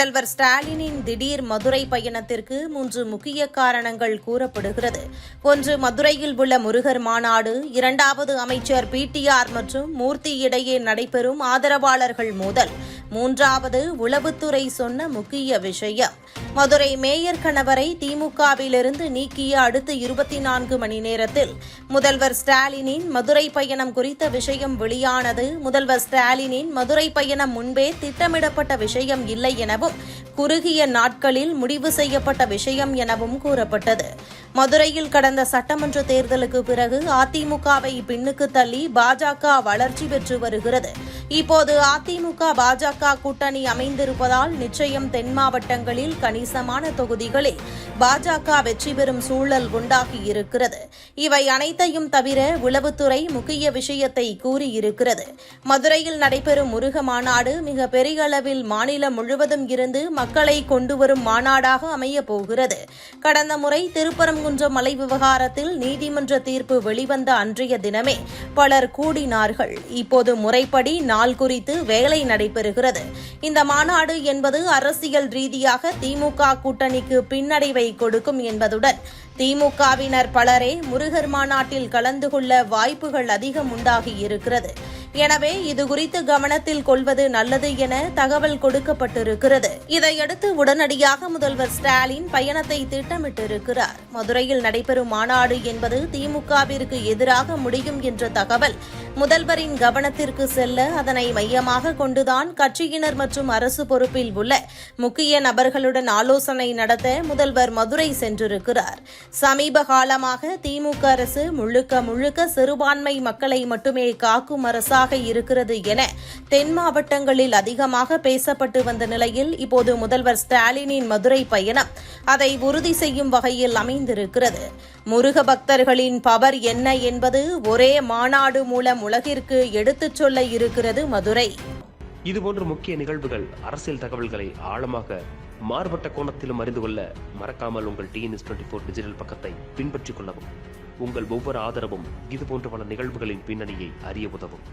முதல்வர் ஸ்டாலினின் திடீர் மதுரை பயணத்திற்கு மூன்று முக்கிய காரணங்கள் கூறப்படுகிறது. ஒன்று மதுரையில் உள்ள முருகர் மாநாடு. இரண்டாவது அமைச்சர் பிடிஆர் மற்றும் மூர்த்தி இடையே நடைபெறும் ஆதரவாளர்கள் மோதல். மூன்றாவது உளவுத்துறை சொன்ன முக்கிய விஷயம். மதுரை மேயர் கணவரை திமுகவிலிருந்து நீக்கிய அடுத்த இருபத்தி நான்கு மணி நேரத்தில் முதல்வர் ஸ்டாலினின் மதுரை பயணம் குறித்த விஷயம் வெளியானது. முதல்வர் ஸ்டாலினின் மதுரை பயணம் முன்பே திட்டமிடப்பட்ட விஷயம் இல்லை எனவும் குறுகிய நாட்களில் முடிவு செய்யப்பட்ட விஷயம் எனவும் கூறப்பட்டது. மதுரையில் கடந்த சட்டமன்ற தேர்தலுக்கு பிறகு அதிமுகவை பின்னுக்கு தள்ளி பாஜக வளர்ச்சி பெற்று வருகிறது. இப்போது அதிமுக பாஜக கூட்டணி அமைந்திருப்பதால் நிச்சயம் தென் மாவட்டங்களில் கணிசமான தொகுதிகளில் பாஜக வெற்றி பெறும் சூழல் உண்டாகி இருக்கிறது. இவை அனைத்தையும் தவிர உளவுத்துறை முக்கிய விஷயத்தை கூறியிருக்கிறது. மதுரையில் நடைபெறும் முருக மாநாடு மிக பெரிய அளவில் மாநிலம் முழுவதும் இருந்து மக்களை கொண்டுவரும் மாநாடாக அமையப் போகிறது. கடந்த முறை திருப்பரங்குன்றம் மலை விவகாரத்தில் நீதிமன்ற தீர்ப்பு வெளிவந்த அன்றைய தினமே பலர் கூடினார்கள். இப்போது முறைப்படி நாள் குறித்து வேலை நடைபெறுகிறது. இந்த மாநாடு என்பது அரசியல் ரீதியாக திமுக கூட்டணிக்கு பின்னடைவை கொடுக்கும் என்பதுடன் திமுகவினர் பலரே முருகர் மாநாட்டில் கலந்து கொள்ள வாய்ப்புகள் அதிகம் உண்டாகி இருக்கிறது. எனவே இது குறித்து கவனத்தில் கொள்வது நல்லது என தகவல் கொடுக்கப்பட்டிருக்கிறது. இதையடுத்து உடனடியாக முதல்வர் ஸ்டாலின் பயணத்தை திட்டமிட்டிருக்கிறார். மதுரையில் நடைபெறும் மாநாடு என்பது திமுகவிற்கு எதிராக முடியும் என்ற தகவல் முதல்வரின் கவனத்திற்கு செல்ல அதனை மையமாக கொண்டுதான் கட்சியினர் மற்றும் அரசு பொறுப்பில் உள்ள முக்கிய நபர்களுடன் ஆலோசனை நடத்த முதல்வர் மதுரை சென்றிருக்கிறார். சமீப காலமாக திமுக அரசு முழுக்க முழுக்க சிறுபான்மை மக்களை மட்டுமே காக்கும் அரசாக இருக்கிறது என தென் மாவட்டங்களில் அதிகமாக பேசப்பட்டு வந்த நிலையில் இப்போது முதல்வர் ஸ்டாலினின் மதுரை பயணம் அதை உறுதி செய்யும் வகையில் அமைந்திருக்கிறது. முருக பக்தர்களின் பவர் என்ன என்பது ஒரே மாநாடு மூலம் உலகிற்கு எடுத்துச் சொல்ல இருக்கிறது மதுரை. இதுபோன்ற முக்கிய நிகழ்வுகள் அரசியல் தகவல்களை ஆழமாக மாறுபட்ட கோணத்திலும் அறிந்து கொள்ள மறக்காமல் உங்கள் டிஎன்எஸ் டுவெண்ட்டி ஃபோர் டிஜிட்டல் பக்கத்தை பின்பற்றிக் கொள்ளவும். உங்கள் ஒவ்வொரு ஆதரவும் இதுபோன்ற பல நிகழ்வுகளின் பின்னணியை அறிய உதவும்.